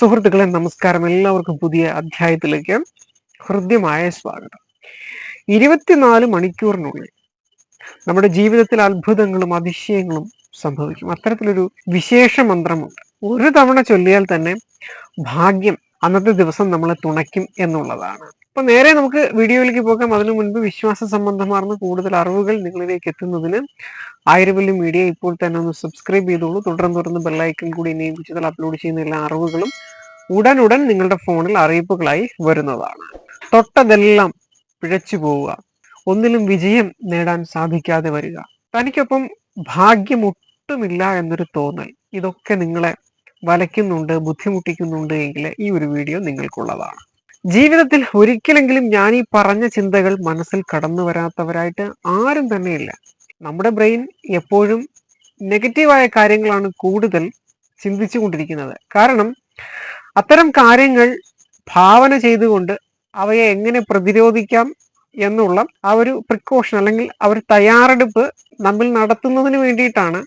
സുഹൃത്തുക്കളെ നമസ്കാരം. എല്ലാവർക്കും പുതിയ അധ്യായത്തിലേക്ക് ഹൃദ്യമായ സ്വാഗതം. ഇരുപത്തിനാല് മണിക്കൂറിനുള്ളിൽ നമ്മുടെ ജീവിതത്തിൽ അത്ഭുതങ്ങളും അതിശയങ്ങളും സംഭവിക്കും. അത്തരത്തിലൊരു വിശേഷ മന്ത്രമുണ്ട്. ഒരു തവണ ചൊല്ലിയാൽ തന്നെ ഭാഗ്യം അന്നത്തെ ദിവസം നമ്മളെ തുണയ്ക്കും എന്നുള്ളതാണ്. അപ്പൊ നേരെ നമുക്ക് വീഡിയോയിലേക്ക് പോകാം. അതിനു മുൻപ് വിശ്വാസ സംബന്ധമാർന്ന കൂടുതൽ അറിവുകൾ നിങ്ങളിലേക്ക് എത്തുന്നതിന് ആയിരവല്ലി മീഡിയ ഇപ്പോൾ തന്നെ ഒന്ന് സബ്സ്ക്രൈബ് ചെയ്തോളൂ. തുടർന്ന് തുടർന്ന് ബെല്ലൈക്കൺ കൂടി നിയമിച്ചതിൽ അപ്ലോഡ് ചെയ്യുന്ന എല്ലാ അറിവുകളും ഉടനുടൻ നിങ്ങളുടെ ഫോണിൽ അറിയിപ്പുകളായി വരുന്നതാണ്. തൊട്ടതെല്ലാം പിഴച്ചു പോവുക. ഒന്നിലും വിജയം നേടാൻ സാധിക്കാതെ വരിക. തനിക്കൊപ്പം ഭാഗ്യം ഒട്ടുമില്ല എന്നൊരു തോന്നൽ. ഇതൊക്കെ നിങ്ങളെ വലയ്ക്കുന്നുണ്ട് ബുദ്ധിമുട്ടിക്കുന്നുണ്ട് എങ്കിൽ ഈ ഒരു വീഡിയോ നിങ്ങൾക്കുള്ളതാണ്. ജീവിതത്തിൽ ഒരിക്കലെങ്കിലും ഞാൻ ഈ പറഞ്ഞ ചിന്തകൾ മനസ്സിൽ കടന്നു വരാത്തവരായിട്ട് ആരും തന്നെയില്ല. നമ്മുടെ ബ്രെയിൻ എപ്പോഴും നെഗറ്റീവായ കാര്യങ്ങളാണ് കൂടുതൽ ചിന്തിച്ചു കൊണ്ടിരിക്കുന്നത് കാരണം അത്തരം കാര്യങ്ങൾ ഭാവന ചെയ്തുകൊണ്ട് അവയെ എങ്ങനെ പ്രതിരോധിക്കാം എന്നുള്ള ആ ഒരു പ്രിക്കോഷൻ അല്ലെങ്കിൽ ആ ഒരു തയ്യാറെടുപ്പ് നമ്മിൽ നടത്തുന്നതിന് വേണ്ടിയിട്ടാണ്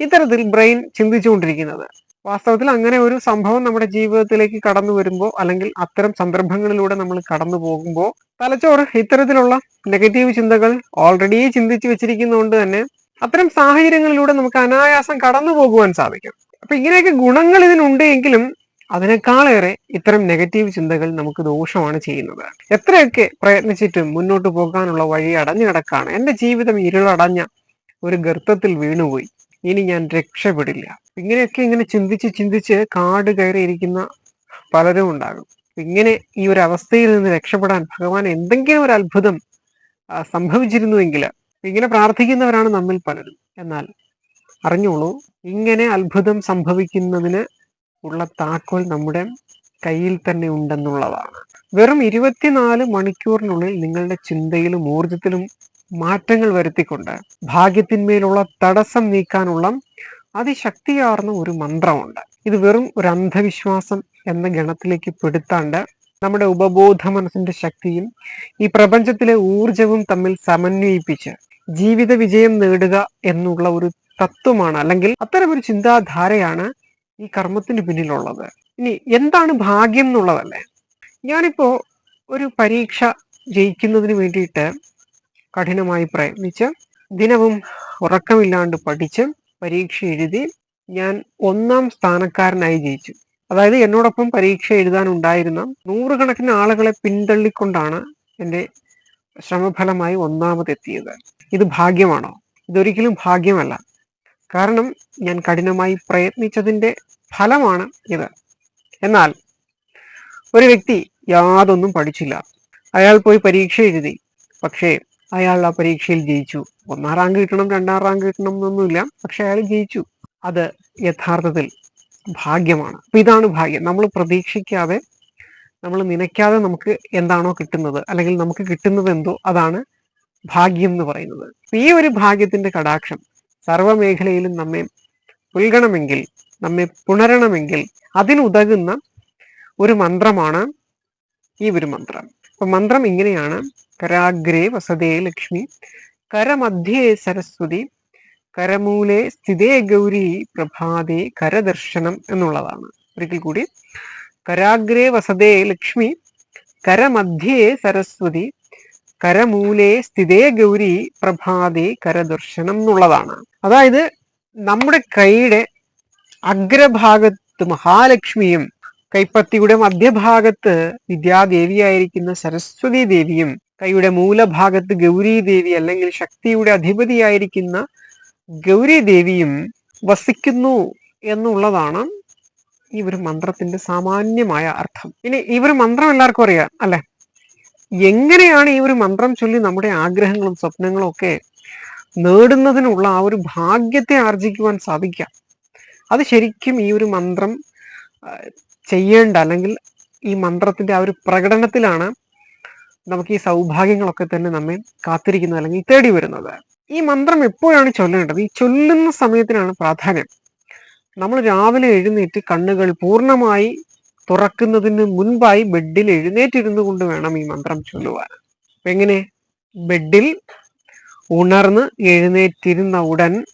ഇത്തരത്തിൽ ബ്രെയിൻ ചിന്തിച്ചുകൊണ്ടിരിക്കുന്നത്. വാസ്തവത്തിൽ അങ്ങനെ ഒരു സംഭവം നമ്മുടെ ജീവിതത്തിലേക്ക് കടന്നു വരുമ്പോൾ അല്ലെങ്കിൽ അത്തരം സന്ദർഭങ്ങളിലൂടെ നമ്മൾ കടന്നു പോകുമ്പോൾ തലച്ചോറ് ഇത്തരത്തിലുള്ള നെഗറ്റീവ് ചിന്തകൾ ഓൾറെഡി ചിന്തിച്ചു വെച്ചിരിക്കുന്നതുകൊണ്ട് തന്നെ അത്തരം സാഹചര്യങ്ങളിലൂടെ നമുക്ക് അനായാസം കടന്നു പോകുവാൻ സാധിക്കും. അപ്പൊ ഇങ്ങനെയൊക്കെ ഗുണങ്ങൾ ഇതിനുണ്ട് എങ്കിലും അതിനേക്കാളേറെ ഇത്തരം നെഗറ്റീവ് ചിന്തകൾ നമുക്ക് ദോഷമാണ് ചെയ്യുന്നത്. എത്രയൊക്കെ പ്രയത്നിച്ചിട്ടും മുന്നോട്ട് പോകാനുള്ള വഴി അടഞ്ഞു കിടക്കാണ്. എന്റെ ജീവിതം ഇരുളടഞ്ഞ ഒരു ഗർത്തത്തിൽ വീണുപോയി. ഇനി ഞാൻ രക്ഷപ്പെടില്ല. ഇങ്ങനെയൊക്കെ ഇങ്ങനെ ചിന്തിച്ച് ചിന്തിച്ച് കാട് കയറിയിരിക്കുന്ന പലരും ഉണ്ടാകും. ഇങ്ങനെ ഈ ഒരു അവസ്ഥയിൽ നിന്ന് രക്ഷപ്പെടാൻ ഭഗവാൻ എന്തെങ്കിലും ഒരു അത്ഭുതം സംഭവിച്ചിരുന്നുവെങ്കിൽ ഇങ്ങനെ പ്രാർത്ഥിക്കുന്നവരാണ് നമ്മിൽ പലരും. എന്നാൽ അറിഞ്ഞോളൂ ഇങ്ങനെ അത്ഭുതം സംഭവിക്കുന്നതിന് ഉള്ള താക്കോൽ നമ്മുടെ കയ്യിൽ തന്നെ ഉണ്ടെന്നുള്ളതാണ്. വെറും ഇരുപത്തിനാല് മണിക്കൂറിനുള്ളിൽ നിങ്ങളുടെ ചിന്തയിലും ഊർജത്തിലും മാറ്റങ്ങൾ വരുത്തിക്കൊണ്ട് ഭാഗ്യത്തിന്മേലുള്ള തടസ്സം നീക്കാനുള്ള അതിശക്തിയാർന്ന ഒരു മന്ത്രമുണ്ട്. ഇത് വെറും ഒരു അന്ധവിശ്വാസം എന്ന ഗണത്തിലേക്ക് പെടുത്താണ്ട് നമ്മുടെ ഉപബോധ മനസ്സിന്റെ ശക്തിയും ഈ പ്രപഞ്ചത്തിലെ ഊർജവും തമ്മിൽ സമന്വയിപ്പിച്ച് ജീവിത വിജയം നേടുക എന്നുള്ള ഒരു തത്വമാണ്. അല്ലെങ്കിൽ അത്തരം ഒരു ചിന്താധാരയാണ് ഈ കർമ്മത്തിന് പിന്നിലുള്ളത്. ഇനി എന്താണ് ഭാഗ്യം എന്നുള്ളതല്ലേ? ഞാനിപ്പോ ഒരു പരീക്ഷ ജയിക്കുന്നതിന് വേണ്ടിയിട്ട് കഠിനമായി പ്രയത്നിച്ച് ദിനവും ഉറക്കമില്ലാണ്ട് പഠിച്ച് പരീക്ഷ എഴുതി ഞാൻ ഒന്നാം സ്ഥാനക്കാരനായി ജയിച്ചു. അതായത് എന്നോടൊപ്പം പരീക്ഷ എഴുതാൻ എഴുതാനുണ്ടായിരുന്ന നൂറുകണക്കിന് ആളുകളെ പിന്തള്ളിക്കൊണ്ടാണ് എന്റെ ശ്രമഫലമായി ഒന്നാമതെത്തിയത്. ഇത് ഭാഗ്യമാണോ? ഇതൊരിക്കലും ഭാഗ്യമല്ല. കാരണം ഞാൻ കഠിനമായി പ്രയത്നിച്ചതിന്റെ ഫലമാണ് ഇത്. എന്നാൽ ഒരു വ്യക്തി യാതൊന്നും പഠിച്ചില്ല. അയാൾ പോയി പരീക്ഷ എഴുതി. പക്ഷേ അയാൾ ആ പരീക്ഷയിൽ ജയിച്ചു. ഒന്നാം റാങ്ക് കിട്ടണം രണ്ടാം റാങ്ക് കിട്ടണം എന്നൊന്നുമില്ല. പക്ഷെ അയാൾ ജയിച്ചു. അത് യഥാർത്ഥത്തിൽ ഭാഗ്യമാണ്. അപ്പൊ ഇതാണ് ഭാഗ്യം. നമ്മൾ പ്രതീക്ഷിക്കാതെ നമ്മൾ നനയ്ക്കാതെ നമുക്ക് എന്താണോ കിട്ടുന്നത് അല്ലെങ്കിൽ നമുക്ക് കിട്ടുന്നത് എന്തോ അതാണ് ഭാഗ്യം എന്ന് പറയുന്നത്. ഈ ഒരു ഭാഗ്യത്തിന്റെ കടാക്ഷം സർവമേഖലയിലും നമ്മെ പുൽകണമെങ്കിൽ നമ്മെ പുണരണമെങ്കിൽ അതിനുതകുന്ന ഒരു മന്ത്രമാണ് ഈ ഒരു മന്ത്രം. അപ്പൊ മന്ത്രം ഇങ്ങനെയാണ്. കരാഗ്രേ വസതേ ലക്ഷ്മി കരമധ്യേ സരസ്വതി കരമൂലേ സ്ഥിതേ ഗൗരി പ്രഭാതേ കരദർശനം എന്നുള്ളതാണ്. ഒരിക്കൽ കൂടി. കരാഗ്രേ വസതേ ലക്ഷ്മി കരമധ്യേ സരസ്വതി കരമൂലേ സ്ഥിതേ ഗൗരി പ്രഭാതേ കരദർശനം എന്നുള്ളതാണ്. അതായത് നമ്മുടെ കൈയുടെ അഗ്രഭാഗത്ത് മഹാലക്ഷ്മിയും കൈപ്പത്തിയുടെ മധ്യഭാഗത്ത് വിദ്യാദേവിയായിരിക്കുന്ന സരസ്വതി ദേവിയും കൈയുടെ മൂലഭാഗത്ത് ഗൗരി ദേവി അല്ലെങ്കിൽ ശക്തിയുടെ അധിപതിയായിരിക്കുന്ന ഗൗരി ദേവിയും വസിക്കുന്നു എന്നുള്ളതാണ് ഈ ഒരു മന്ത്രത്തിന്റെ സാമാന്യമായ അർത്ഥം. ഇനി ഈ ഒരു മന്ത്രം എല്ലാവർക്കും അറിയാം അല്ലെ? എങ്ങനെയാണ് ഈ ഒരു മന്ത്രം ചൊല്ലി നമ്മുടെ ആഗ്രഹങ്ങളും സ്വപ്നങ്ങളും ഒക്കെ നേടുന്നതിനുള്ള ആ ഒരു ഭാഗ്യത്തെ ആർജിക്കുവാൻ സാധിക്കാം? അത് ശരിക്കും ഈ ഒരു മന്ത്രം ചെയ്യേണ്ട അല്ലെങ്കിൽ ഈ മന്ത്രത്തിന്റെ ആ ഒരു പ്രകടനത്തിലാണ് നമുക്ക് ഈ സൗഭാഗ്യങ്ങളൊക്കെ തന്നെ നമ്മെ കാത്തിരിക്കുന്നത് അല്ലെങ്കിൽ തേടി വരുന്നത്. ഈ മന്ത്രം എപ്പോഴാണ് ചൊല്ലേണ്ടത്? ഈ ചൊല്ലുന്ന സമയത്തിനാണ് പ്രാധാന്യം. നമ്മൾ രാവിലെ എഴുന്നേറ്റ് കണ്ണുകൾ പൂർണമായി തുറക്കുന്നതിന് മുൻപായി ബെഡിൽ എഴുന്നേറ്റിരുന്നു കൊണ്ട് വേണം ഈ മന്ത്രം ചൊല്ലുവാൻ. എങ്ങനെ? ബെഡിൽ ഉണർന്ന് എഴുന്നേറ്റിരുന്ന ഉടൻ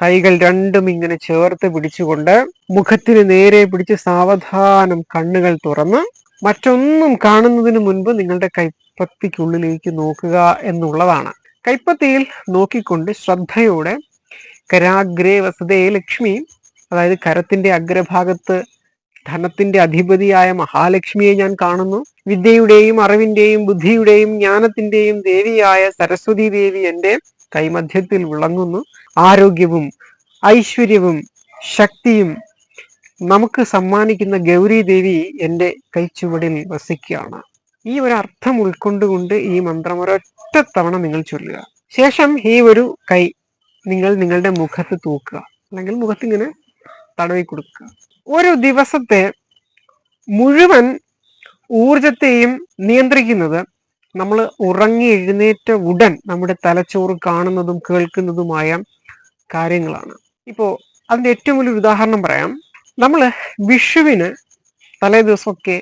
കൈകൾ രണ്ടും ഇങ്ങനെ ചേർത്ത് പിടിച്ചുകൊണ്ട് മുഖത്തിന് നേരെ പിടിച്ച് സാവധാനം കണ്ണുകൾ തുറന്ന് മറ്റൊന്നും കാണുന്നതിന് മുൻപ് നിങ്ങളുടെ കൈപ്പത്തിക്കുള്ളിലേക്ക് നോക്കുക എന്നുള്ളതാണ്. കൈപ്പത്തിയിൽ നോക്കിക്കൊണ്ട് ശ്രദ്ധയോടെ കരാഗ്രേ വസതേ ലക്ഷ്മി അതായത് കരത്തിന്റെ അഗ്രഭാഗത്ത് ധനത്തിന്റെ അധിപതിയായ മഹാലക്ഷ്മിയെ ഞാൻ കാണുന്നു. വിദ്യയുടെയും അറിവിന്റെയും ബുദ്ധിയുടെയും ജ്ഞാനത്തിന്റെയും ദേവിയായ സരസ്വതി ദേവി എന്റെ കൈമധ്യത്തിൽ വിളങ്ങുന്നു. ആരോഗ്യവും ഐശ്വര്യവും ശക്തിയും നമുക്ക് സമ്മാനിക്കുന്ന ഗൗരി ദേവി എന്റെ കൈച്ചുവടിൽ വസിക്കുകയാണ്. ഈ ഒരു അർത്ഥം ഉൾക്കൊണ്ടുകൊണ്ട് ഈ മന്ത്രം ഒരൊറ്റ തവണ നിങ്ങൾ ചൊല്ലുക. ശേഷം ഈ ഒരു കൈ നിങ്ങൾ നിങ്ങളുടെ മുഖത്ത് തൂക്കുക. അല്ലെങ്കിൽ മുഖത്ത് ഇങ്ങനെ തടവി കൊടുക്കുക. ഒരു ദിവസത്തെ മുഴുവൻ ഊർജത്തെയും നിയന്ത്രിക്കുന്നത് നമ്മൾ ഉറങ്ങി എഴുന്നേറ്റ ഉടൻ നമ്മുടെ തലച്ചോറ് കാണുന്നതും കേൾക്കുന്നതുമായ കാര്യങ്ങളാണ്. ഇപ്പോൾ അതിന്റെ ഏറ്റവും വലിയ ഉദാഹരണം പറയാം. നമ്മൾ വിഷുവിന് തലേ ദിവസമൊക്കെ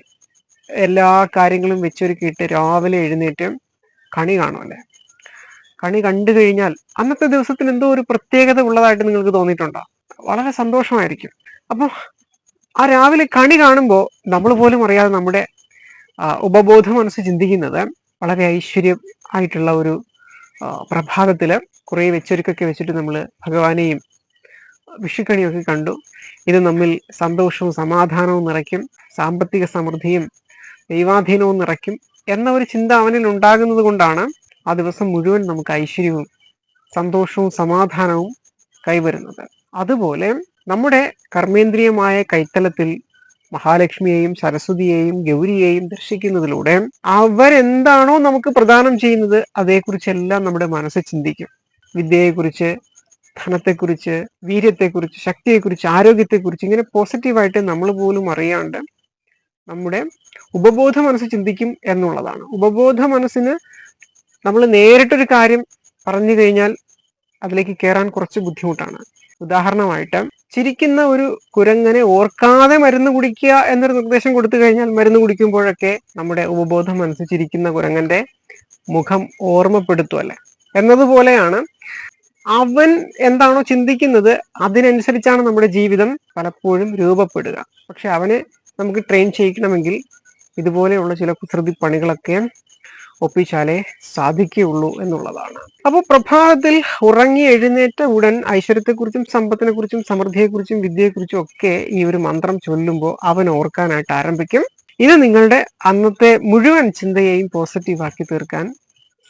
എല്ലാ കാര്യങ്ങളും വെച്ചൊരുക്കിയിട്ട് രാവിലെ എഴുന്നേറ്റ് കണി കാണുമല്ലേ കണി കണ്ടു കഴിഞ്ഞാൽ അന്നത്തെ ദിവസത്തിൽ എന്തോ ഒരു പ്രത്യേകത ഉള്ളതായിട്ട് നിങ്ങൾക്ക് തോന്നിയിട്ടുണ്ടോ? വളരെ സന്തോഷമായിരിക്കും. അപ്പോൾ ആ രാവിലെ കണി കാണുമ്പോൾ നമ്മൾ പോലും അറിയാതെ നമ്മുടെ ഉപബോധ മനസ്സ് ചിന്തിക്കുന്നത് വളരെ ഐശ്വര്യം ആയിട്ടുള്ള ഒരു പ്രഭാതത്തിൽ കുറേ വെച്ചൊരുക്കൊക്കെ വെച്ചിട്ട് നമ്മൾ ഭഗവാനെയും വിഷുക്കണിയൊക്കെ കണ്ടു. ഇത് നമ്മിൽ സന്തോഷവും സമാധാനവും നിറയ്ക്കും സാമ്പത്തിക സമൃദ്ധിയും ദൈവാധീനവും നിറയ്ക്കും എന്ന ഒരു ചിന്ത അവനിൽ ഉണ്ടാകുന്നത് കൊണ്ടാണ് ആ ദിവസം മുഴുവൻ നമുക്ക് ഐശ്വര്യവും സന്തോഷവും സമാധാനവും കൈവരുന്നത്. അതുപോലെ നമ്മുടെ കർമ്മേന്ദ്രിയമായ കൈത്തലത്തിൽ മഹാലക്ഷ്മിയെയും സരസ്വതിയെയും ഗൗരിയെയും ദർശിക്കുന്നതിലൂടെ അവരെന്താണോ നമുക്ക് പ്രദാനം ചെയ്യുന്നത് അതേക്കുറിച്ചെല്ലാം നമ്മുടെ മനസ്സ് ചിന്തിക്കും. വിദ്യയെക്കുറിച്ച് ധനത്തെക്കുറിച്ച് വീര്യത്തെക്കുറിച്ച് ശക്തിയെക്കുറിച്ച് ആരോഗ്യത്തെക്കുറിച്ച് ഇങ്ങനെ പോസിറ്റീവായിട്ട് നമ്മൾ പോലും അറിയാണ്ട് നമ്മുടെ ഉപബോധ മനസ്സ് ചിന്തിക്കും എന്നുള്ളതാണ്. ഉപബോധ മനസ്സിന് നമ്മൾ നേരിട്ടൊരു കാര്യം പറഞ്ഞു കഴിഞ്ഞാൽ അതിലേക്ക് കയറാൻ കുറച്ച് ബുദ്ധിമുട്ടാണ്. ഉദാഹരണമായിട്ട് ചിരിക്കുന്ന ഒരു കുരങ്ങനെ ഓർക്കാതെ മരുന്ന് കുടിക്കുക എന്നൊരു നിർദ്ദേശം കൊടുത്തു കഴിഞ്ഞാൽ മരുന്ന് കുടിക്കുമ്പോഴൊക്കെ നമ്മുടെ ഉപബോധം മനസ്സ് ചിരിക്കുന്ന കുരങ്ങന്റെ മുഖം ഓർമ്മപ്പെടുത്തുമല്ലേ എന്നതുപോലെയാണ് അവൻ എന്താണോ ചിന്തിക്കുന്നത് അതിനനുസരിച്ചാണ് നമ്മുടെ ജീവിതം പലപ്പോഴും രൂപപ്പെടുക. പക്ഷെ അവനെ നമുക്ക് ട്രെയിൻ ചെയ്യിക്കണമെങ്കിൽ ഇതുപോലെയുള്ള ചില കുസൃതി പണികളൊക്കെ ഒപ്പിച്ചാലേ സാധിക്കുകയുള്ളൂ എന്നുള്ളതാണ്. അപ്പോൾ പ്രഭാതത്തിൽ ഉറങ്ങി എഴുന്നേറ്റ ഉടൻ ഐശ്വര്യത്തെക്കുറിച്ചും സമ്പത്തിനെക്കുറിച്ചും സമൃദ്ധിയെക്കുറിച്ചും വിദ്യയെക്കുറിച്ചും ഒക്കെ ഈ ഒരു മന്ത്രം ചൊല്ലുമ്പോൾ അവൻ ഓർക്കാനായിട്ട് ആരംഭിക്കും. ഇത് നിങ്ങളുടെ അന്നത്തെ മുഴുവൻ ചിന്തയെയും പോസിറ്റീവാക്കി തീർക്കാൻ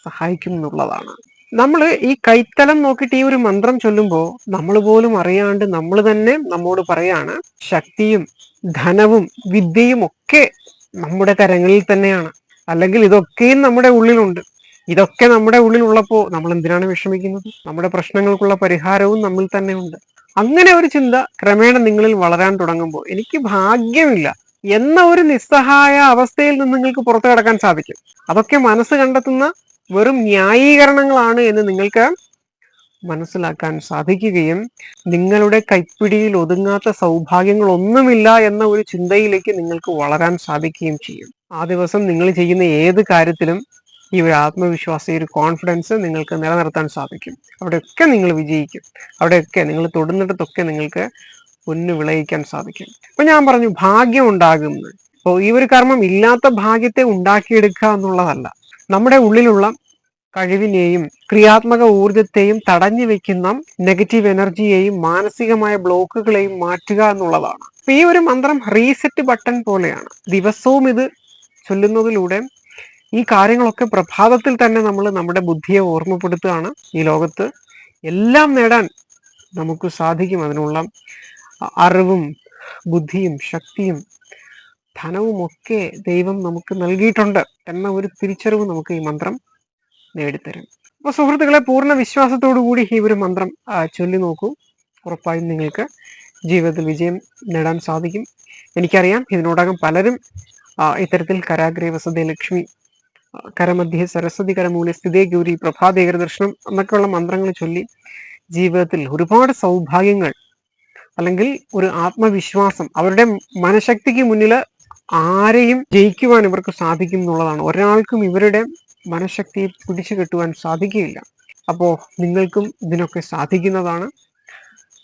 സഹായിക്കും എന്നുള്ളതാണ്. നമ്മൾ ഈ കൈത്തലം നോക്കിയിട്ട് ഈ ഒരു മന്ത്രം ചൊല്ലുമ്പോൾ നമ്മൾ പോലും അറിയാണ്ട് നമ്മൾ തന്നെ നമ്മോട് പറയാണ് ശക്തിയും ധനവും വിദ്യയും ഒക്കെ നമ്മുടെ കരങ്ങളിൽ തന്നെയാണ്. അല്ലെങ്കിൽ ഇതൊക്കെയും നമ്മുടെ ഉള്ളിലുണ്ട്. ഇതൊക്കെ നമ്മുടെ ഉള്ളിലുള്ളപ്പോൾ നമ്മൾ എന്തിനാണ് വിഷമിക്കുന്നത്? നമ്മുടെ പ്രശ്നങ്ങൾക്കുള്ള പരിഹാരവും നമ്മിൽ തന്നെ ഉണ്ട്. അങ്ങനെ ഒരു ചിന്ത ക്രമേണ നിങ്ങളിൽ വളരാൻ തുടങ്ങുമ്പോൾ എനിക്ക് ഭാഗ്യമില്ല എന്ന ഒരു നിസ്സഹായ അവസ്ഥയിൽ നിന്ന് നിങ്ങൾക്ക് പുറത്തു കടക്കാൻ സാധിക്കും. അതൊക്കെ മനസ്സ് കണ്ടെത്തുന്ന വെറും ന്യായീകരണങ്ങളാണ് എന്ന് നിങ്ങൾക്ക് മനസ്സിലാക്കാൻ സാധിക്കുകയും നിങ്ങളുടെ കൈപ്പിടിയിൽ ഒതുങ്ങാത്ത സൗഭാഗ്യങ്ങളൊന്നുമില്ല എന്ന ഒരു ചിന്തയിലേക്ക് നിങ്ങൾക്ക് വളരാൻ സാധിക്കുകയും ചെയ്യും. ആ ദിവസം നിങ്ങൾ ചെയ്യുന്ന ഏത് കാര്യത്തിലും ഈ ഒരു ആത്മവിശ്വാസം ഈ ഒരു കോൺഫിഡൻസ് നിങ്ങൾക്ക് നിലനിർത്താൻ സാധിക്കും. അവിടെയൊക്കെ നിങ്ങൾ വിജയിക്കും. അവിടെയൊക്കെ നിങ്ങൾ തൊടുന്നിടത്തൊക്കെ നിങ്ങൾക്ക് പൊന്നു വിളയിക്കാൻ സാധിക്കും. അപ്പൊ ഞാൻ പറഞ്ഞു ഭാഗ്യം ഉണ്ടാകുന്നത് അപ്പോൾ ഈ ഒരു കർമ്മം ഇല്ലാത്ത ഭാഗ്യത്തെ ഉണ്ടാക്കിയെടുക്കുക എന്നുള്ളതല്ല. നമ്മുടെ ഉള്ളിലുള്ള കഴിവിനെയും ക്രിയാത്മക ഊർജത്തെയും തടഞ്ഞു വെക്കുന്ന നെഗറ്റീവ് എനർജിയെയും മാനസികമായ ബ്ലോക്കുകളെയും മാറ്റുക എന്നുള്ളതാണ്. ഈ ഒരു മന്ത്രം റീസെറ്റ് ബട്ടൺ പോലെയാണ്. ദിവസവും ഇത് ചൊല്ലുന്നതിലൂടെ ഈ കാര്യങ്ങളൊക്കെ പ്രഭാതത്തിൽ തന്നെ നമ്മൾ നമ്മുടെ ബുദ്ധിയെ ഓർമ്മപ്പെടുത്തുകയാണ് ഈ ലോകത്ത്. എല്ലാം നേടാൻ നമുക്ക് സാധിക്കും അതിനുള്ള അറിവും ബുദ്ധിയും ശക്തിയും ധനവും ഒക്കെ ദൈവം നമുക്ക് നൽകിയിട്ടുണ്ട് എന്ന ഒരു തിരിച്ചറിവ് നമുക്ക് ഈ മന്ത്രം നേടിത്തരും. അപ്പൊ സുഹൃത്തുക്കളെ പൂർണ വിശ്വാസത്തോടു കൂടി ഈ ഒരു മന്ത്രം ചൊല്ലി നോക്കൂ. ഉറപ്പായും നിങ്ങൾക്ക് ജീവിതത്തിൽ വിജയം നേടാൻ സാധിക്കും. എനിക്കറിയാം ഇതിനോടകം പലരും ഇത്തരത്തിൽ കരാഗ്രേ വസതേ ലക്ഷ്മി കരമധ്യ സരസ്വതി കരമൂല സ്ഥിതേ ഗൗരി പ്രഭാതേകര ദർശനം എന്നൊക്കെയുള്ള മന്ത്രങ്ങൾ ചൊല്ലി ജീവിതത്തിൽ ഒരുപാട് സൗഭാഗ്യങ്ങൾ അല്ലെങ്കിൽ ഒരു ആത്മവിശ്വാസം അവരുടെ മനഃശക്തിക്ക് മുന്നിൽ ആരെയും ജയിക്കുവാൻ ഇവർക്ക് സാധിക്കും എന്നുള്ളതാണ്. ഒരാൾക്കും ഇവരുടെ മനഃശക്തിയെ പിടിച്ചു കെട്ടുവാൻ സാധിക്കുകയില്ല. അപ്പോൾ നിങ്ങൾക്കും ഇതിനൊക്കെ സാധിക്കുന്നതാണ്.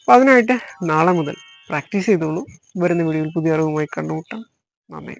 അപ്പൊ അതിനായിട്ട് നാളെ മുതൽ പ്രാക്ടീസ് ചെയ്തോളൂ. വരുന്ന വീഡിയോയിൽ പുതിയ അറിവുമായി കണ്ടുമുട്ടാം നന്ദി.